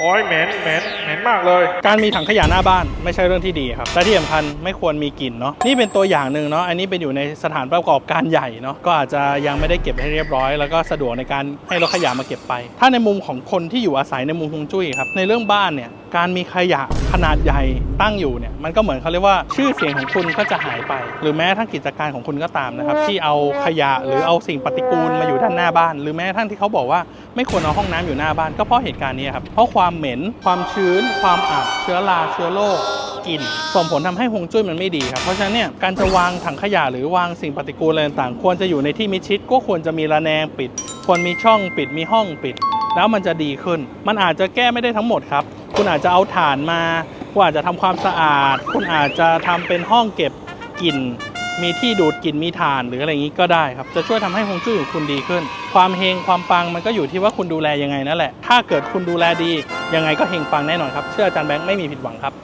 โอ้ยเหม็นเหม็นเหม็นมากเลย การมีถังขยะหน้าบ้านไม่ใช่เรื่องที่ดีครับและที่สำคัญไม่ควรมีกลิ่นเนาะนี่เป็นตัวอย่างหนึ่งเนาะอันนี้เป็นอยู่ในสถานประกอบการใหญ่เนาะก็อาจจะยังไม่ได้เก็บให้เรียบร้อย แล้วก็สะดวกในการให้รถขยะมาเก็บไป ถ้าในมุมของคนที่อยู่อาศัยในมุมฮวงจุ้ยครับในเรื่องบ้านเนี่ยการมีขยะ ขนาดใหญ่ตั้งอยู่เนี่ยมันก็เหมือนเขาเรียกว่าชื่อเสียงของคุณก็จะหายไป หรือแม้ทั้งกิจการของคุณก็ตามนะครับ ที่เอาขยะหรือเอาสิ่งปฏิกูลมาอยู่ด้านหน้าบ้าน หรือแม้ทั่งที่เขาบอกว่าไม่ควรเอาห้องน้ำอยู่หน้าบ้านก็เพราะเหตุการณ์นี้ครับเพราะความเหม็น ความชื้น ความอับเชื้อราเชื้อโรคกลิ่นส่งผลทำให้ฮวงจุ้ยมันไม่ดีครับ เพราะฉะนั้นเนี่ยการจะวางถังขยะหรือวางสิ่งปฏิกูลอะไรต่างๆ ควรจะอยู่ในที่มิดชิดก็ควรจะมีระแนงปิด ควรมีช่องปิดมีห้องปิด แล้วมันจะดีขึ้น มันอาจจะแก้ไม่ได้ทั้งหมดครับ คุณอาจจะเอาถ่านมาคุณอาจจะทำความสะอาด คุณอาจจะทำเป็นห้องเก็บกลิ่น มีที่ดูดกลิ่นมีถ่านหรืออะไรอย่างนี้ก็ได้ครับ จะช่วยทำให้ฮวงจุ้ยของคุณดีขึ้น ความเฮงความปังมันก็อยู่ที่ว่าคุณดูแลยังไงนั่นแหละ ถ้าเกิดคุณดูแลดียังไงก็เฮงปังแน่นอนครับ เชื่ออาจารย์แบงค์ไม่มีผิดหวังครับ